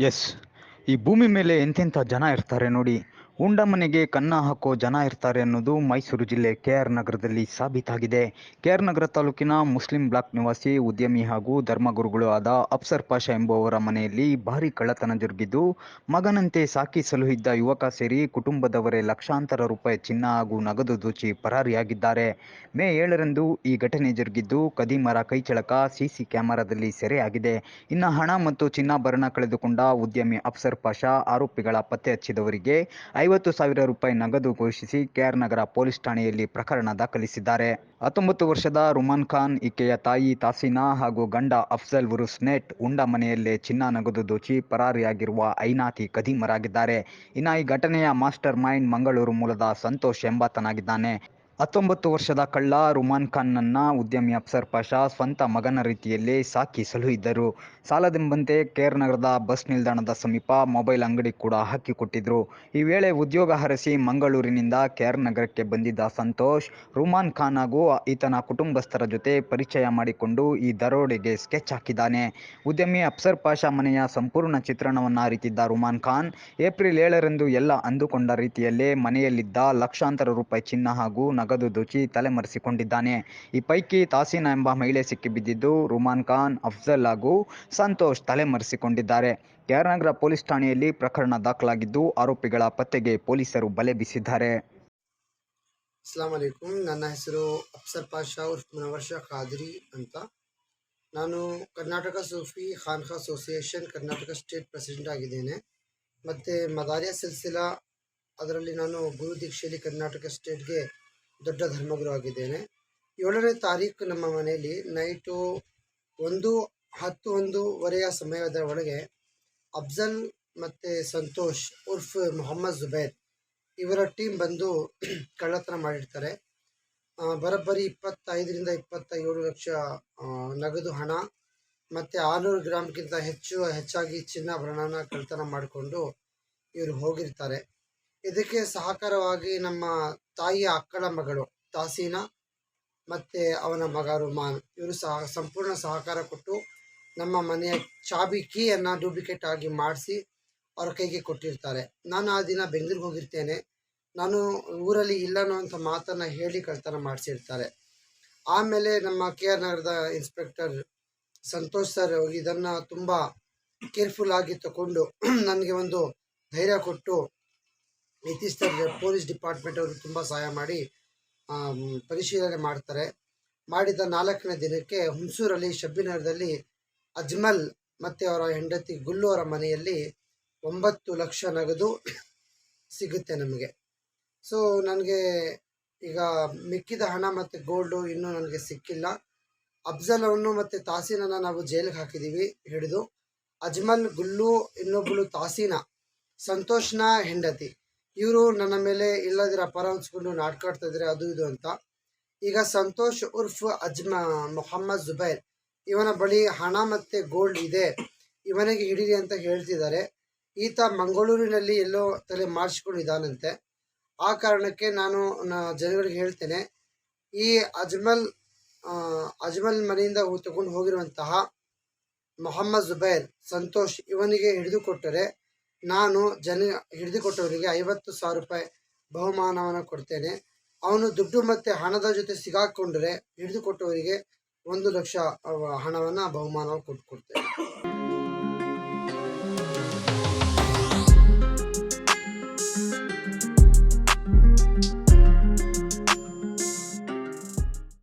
S ಈ ಭೂಮಿ ಮೇಲೆ ಎಂತೆಂಥ ಜನ ಇರ್ತಾರೆ ನೋಡಿ. ಉಂಡ ಮನೆಗೆ ಕನ್ನ ಹಾಕೋ ಜನ ಇರ್ತಾರೆ ಅನ್ನೋದು ಮೈಸೂರು ಜಿಲ್ಲೆ ಕೆ ಆರ್ ನಗರದಲ್ಲಿ ಸಾಬೀತಾಗಿದೆ. ಕೆ ಆರ್ ನಗರ ತಾಲೂಕಿನ ಮುಸ್ಲಿಂ ಬ್ಲಾಕ್ ನಿವಾಸಿ ಉದ್ಯಮಿ ಹಾಗೂ ಧರ್ಮಗುರುಗಳು ಆದ ಅಫ್ಸರ್ ಪಾಷಾ ಎಂಬುವವರ ಮನೆಯಲ್ಲಿ ಭಾರಿ ಕಳ್ಳತನ ಜರುಗಿದ್ದು, ಮಗನಂತೆ ಸಾಕಿ ಸಲುಹಿದ್ದ ಯುವಕ ಸೇರಿ ಕುಟುಂಬದವರೇ ಲಕ್ಷಾಂತರ ರೂಪಾಯಿ ಚಿನ್ನ ಹಾಗೂ ನಗದು ದೋಚಿ ಪರಾರಿಯಾಗಿದ್ದಾರೆ. ಮೇ ಏಳರಂದು ಈ ಘಟನೆ ಜರುಗಿದ್ದು, ಕದಿಮರ ಕೈಚಳಕ ಸಿಸಿ ಕ್ಯಾಮೆರಾದಲ್ಲಿ ಸೆರೆಯಾಗಿದೆ. ಇನ್ನು ಹಣ ಮತ್ತು ಚಿನ್ನಾಭರಣ ಕಳೆದುಕೊಂಡ ಉದ್ಯಮಿ ಅಫ್ಸರ್ ಪಾಷಾ ಆರೋಪಿಗಳ ಪತ್ತೆ ಹಚ್ಚಿದವರಿಗೆ ಐವತ್ತು ಸಾವಿರ ರೂಪಾಯಿ ನಗದು ಘೋಷಿಸಿ ಕೆಆರ್ ನಗರ ಪೊಲೀಸ್ ಠಾಣೆಯಲ್ಲಿ ಪ್ರಕರಣ ದಾಖಲಿಸಿದ್ದಾರೆ. ಹತ್ತೊಂಬತ್ತು ವರ್ಷದ ರುಮಾನ್ ಖಾನ್, ಈಕೆಯ ತಾಯಿ ತಾಸೀನಾ ಹಾಗೂ ಗಂಡ ಅಫ್ಜಲ್ ಉರುಸ್ ನೆಟ್ ಉಂಡ ಮನೆಯಲ್ಲೇ ಚಿನ್ನ ನಗದು ದೋಚಿ ಪರಾರಿಯಾಗಿರುವ ಐನಾತಿ ಕದೀಮರಾಗಿದ್ದಾರೆ ಇನ್ನು ಈ ಘಟನೆಯ ಮಾಸ್ಟರ್ ಮೈಂಡ್ ಮಂಗಳೂರು ಮೂಲದ ಸಂತೋಷ್ ಎಂಬಾತನಾಗಿದ್ದಾನೆ. ಹತ್ತೊಂಬತ್ತು ವರ್ಷದ ಕಳ್ಳ ರುಮಾನ್ ಖಾನ್ನನ್ನ ಉದ್ಯಮಿ ಅಫ್ಸರ್ ಪಾಷಾ ಸ್ವಂತ ಮಗನ ರೀತಿಯಲ್ಲೇ ಸಾಕಿ ಸಲುಹಿದ್ದರು ಸಾಲದೆಂಬಂತೆ ಕೇರ್ ನಗರದ ಬಸ್ ನಿಲ್ದಾಣದ ಸಮೀಪ ಮೊಬೈಲ್ ಅಂಗಡಿ ಕೂಡ ಹಾಕಿಕೊಟ್ಟಿದ್ರು ಈ ವೇಳೆ ಉದ್ಯೋಗ ಹರಸಿ ಮಂಗಳೂರಿನಿಂದ ಕೇರ್ ನಗರಕ್ಕೆ ಬಂದಿದ್ದ ಸಂತೋಷ್, ರುಮಾನ್ ಖಾನ್ ಹಾಗೂ ಈತನ ಕುಟುಂಬಸ್ಥರ ಜೊತೆ ಪರಿಚಯ ಮಾಡಿಕೊಂಡು ಈ ದರೋಡೆಗೆ ಸ್ಕೆಚ್ ಹಾಕಿದ್ದಾನೆ. ಉದ್ಯಮಿ ಅಫ್ಸರ್ ಪಾಷಾ ಮನೆಯ ಸಂಪೂರ್ಣ ಚಿತ್ರಣವನ್ನು ಅರಿತಿದ್ದ ರುಮಾನ್ ಖಾನ್, ಏಪ್ರಿಲ್ ಏಳರಂದು ಎಲ್ಲ ಅಂದುಕೊಂಡ ರೀತಿಯಲ್ಲೇ ಮನೆಯಲ್ಲಿದ್ದ ಲಕ್ಷಾಂತರ ರೂಪಾಯಿ ಚಿನ್ನ ಹಾಗೂ ನಗದು ದುಚಿ ತಲೆಮರೆಸಿಕೊಂಡಿದ್ದಾನೆ. ಈ ಪೈಕಿ ತಾಸೀನಾ ಎಂಬ ಮಹಿಳೆ ಸಿಕ್ಕಿಬಿದ್ದಿದ್ದು ರುಮಾನ್ ಖಾನ್, ಅಫ್ಜಲ್ ಹಾಗೂ ಸಂತೋಷ್ ತಲೆಮರೆಸಿಕೊಂಡಿದ್ದಾರೆ. ಕೆಆರ್ನಗರ ಪೊಲೀಸ್ ಠಾಣೆಯಲ್ಲಿ ಪ್ರಕರಣ ದಾಖಲಾಗಿದ್ದು ಆರೋಪಿಗಳ ಪತ್ತೆಗೆ ಪೊಲೀಸರು ಬಲೆ ಬೀಸಿದ್ದಾರೆ. ಅಸ್ಲಾಂ ವಲೈಕುಮ್ ನನ್ನ ಹೆಸರು ಅಫ್ಸರ್ ಪಾಷಾ ಉರ್ಫ್ ಖಾದ್ರಿ ಅಂತ. ನಾನು Karnataka Sufi Khankha association Karnataka state president ಆಗಿದ್ದೇನೆ. ಮತ್ತು ಮದಾರಿಯ ಸಿಲ್ಸಿಲಾ, ಅದರಲ್ಲಿ ನಾನು ಗುರು ದೀಕ್ಷೆಯಲ್ಲಿ ಕರ್ನಾಟಕ ಸ್ಟೇಟ್ಗೆ ದೊಡ್ಡ ಧರ್ಮಗುರು ಆಗಿದ್ದೇನೆ. ಏಳನೇ ತಾರೀಕು ನಮ್ಮ ಮನೆಯಲ್ಲಿ ನೈಟು ಒಂದು, ಹತ್ತು, ಒಂದೂವರೆಯ ಸಮಯದ ಒಳಗೆ ಅಫ್ಜಲ್ ಮತ್ತು ಸಂತೋಷ್ ಉರ್ಫ್ ಮೊಹಮ್ಮದ್ ಜುಬೇರ್ ಇವರ ಟೀಮ್ ಬಂದು ಕಳ್ಳತನ ಮಾಡಿರ್ತಾರೆ. ಬರೋಬ್ಬರಿ ಇಪ್ಪತ್ತೈದರಿಂದ ಇಪ್ಪತ್ತ ಏಳು ಲಕ್ಷ ನಗದು ಹಣ ಮತ್ತು ಆರುನೂರು ಗ್ರಾಮ್ಗಿಂತ ಹೆಚ್ಚು, ಹೆಚ್ಚಾಗಿ ಚಿನ್ನಾಭರಣನ ಕಳ್ಳತನ ಮಾಡಿಕೊಂಡು ಇವರು ಹೋಗಿರ್ತಾರೆ. ಇದಕ್ಕೆ ಸಹಕಾರವಾಗಿ ನಮ್ಮ ತಾಯಿಯ ಅಕ್ಕಳ ಮಗಳು ತಾಸೀನಾ ಮತ್ತು ಅವನ ಮಗ ರುಮಾನ್. ಇವರು ಸಹ ಸಂಪೂರ್ಣ ಸಹಕಾರ ಕೊಟ್ಟು ನಮ್ಮ ಮನೆಯ ಚಾಬಿ ಕೀಯನ್ನು ಡೂಪ್ಲಿಕೇಟ್ ಆಗಿ ಮಾಡಿಸಿ ಅವರ ಕೈಗೆ ಕೊಟ್ಟಿರ್ತಾರೆ. ನಾನು ಆ ದಿನ ಬೆಂಗಳೂರಿಗೆ ಹೋಗಿರ್ತೇನೆ. ನಾನು ಊರಲ್ಲಿ ಇಲ್ಲ ಅನ್ನುವಂಥ ಮಾತನ್ನು ಹೇಳಿ ಕಳ್ತನ ಮಾಡಿಸಿರ್ತಾರೆ. ಆಮೇಲೆ ನಮ್ಮ ಕೆ ಆರ್ ನಗರದ ಇನ್ಸ್ಪೆಕ್ಟರ್ ಸಂತೋಷ್ ಸರ್ ಇದನ್ನು ತುಂಬ ಕೇರ್ಫುಲ್ ಆಗಿ ತಗೊಂಡು ನನಗೆ ಒಂದು ಧೈರ್ಯ ಕೊಟ್ಟು ಇತ್ತೀಚೆಗೆ ಪೊಲೀಸ್ ಡಿಪಾರ್ಟ್ಮೆಂಟ್ ಅವರು ತುಂಬ ಸಹಾಯ ಮಾಡಿ ಪರಿಶೀಲನೆ ಮಾಡ್ತಾರೆ. ಮಾಡಿದ ನಾಲ್ಕನೇ ದಿನಕ್ಕೆ ಹುಣಸೂರಲ್ಲಿ ಶಬ್ಬಿನಗರದಲ್ಲಿ ಅಜ್ಮಲ್ ಮತ್ತು ಅವರ ಹೆಂಡತಿ ಗುಲ್ಲು ಅವರ ಮನೆಯಲ್ಲಿ ಒಂಬತ್ತು ಲಕ್ಷ ನಗದು ಸಿಗುತ್ತೆ ನಮಗೆ. ಸೊ ನನಗೆ ಈಗ ಮಿಕ್ಕಿದ ಹಣ ಮತ್ತು ಗೋಲ್ಡು ಇನ್ನೂ ನನಗೆ ಸಿಕ್ಕಿಲ್ಲ. ಅಫ್ಜಲ್ ಅವನು ಮತ್ತು ತಾಸೀನನ ನಾವು ಜೈಲಿಗೆ ಹಾಕಿದ್ದೀವಿ ಹಿಡಿದು. ಅಜ್ಮಲ್, ಗುಲ್ಲು ಇನ್ನೊಬ್ಬಳು ತಾಸೀನಾ, ಸಂತೋಷ್ನ ಹೆಂಡತಿ. ಇವರು ನನ್ನ ಮೇಲೆ ಇಲ್ಲದಿರ ಅಪರ ಅನ್ಸ್ಕೊಂಡು ನಾಟಕ ಆಡ್ತಾ ಇದ್ದಾರೆ ಅದು ಇದು ಅಂತ. ಈಗ ಸಂತೋಷ್ ಉರ್ಫ್ ಅಜ್ಮ, ಮೊಹಮ್ಮದ್ ಜುಬೈರ್ ಇವನ ಬಳಿ ಹಣ ಮತ್ತು ಗೋಲ್ಡ್ ಇದೆ. ಇವನಿಗೆ ಹಿಡೀರಿ ಅಂತ ಹೇಳ್ತಿದ್ದಾರೆ. ಈತ ಮಂಗಳೂರಿನಲ್ಲಿ ಎಲ್ಲೋ ತಲೆ ಮಾಡಿಸ್ಕೊಂಡಿದ್ದಾನಂತೆ ಆ ಕಾರಣಕ್ಕೆ ನಾನು ಜನಗಳಿಗೆ ಹೇಳ್ತೇನೆ, ಈ ಅಜ್ಮಲ್ ಅಜ್ಮಲ್ ಮನೆಯಿಂದ ತಗೊಂಡು ಹೋಗಿರುವಂತಹ ಮೊಹಮ್ಮದ್ ಜುಬೈರ್ ಸಂತೋಷ್ ಇವನಿಗೆ ಹಿಡಿದುಕೊಟ್ಟರೆ ನಾನು ಜನ ಹಿಡಿದುಕೊಟ್ಟವರಿಗೆ ಐವತ್ತು ಸಾವಿರ ರೂಪಾಯಿ ಬಹುಮಾನವನ್ನು ಕೊಡ್ತೇನೆ. ಅವನು ದುಡ್ಡು ಮತ್ತು ಹಣದ ಜೊತೆ ಸಿಗಾಕೊಂಡ್ರೆ ಹಿಡಿದುಕೊಟ್ಟವರಿಗೆ ಒಂದು ಲಕ್ಷ ಹಣವನ್ನು ಬಹುಮಾನವನ್ನು ಕೊಟ್ಟು ಕೊಡ್ತೇನೆ.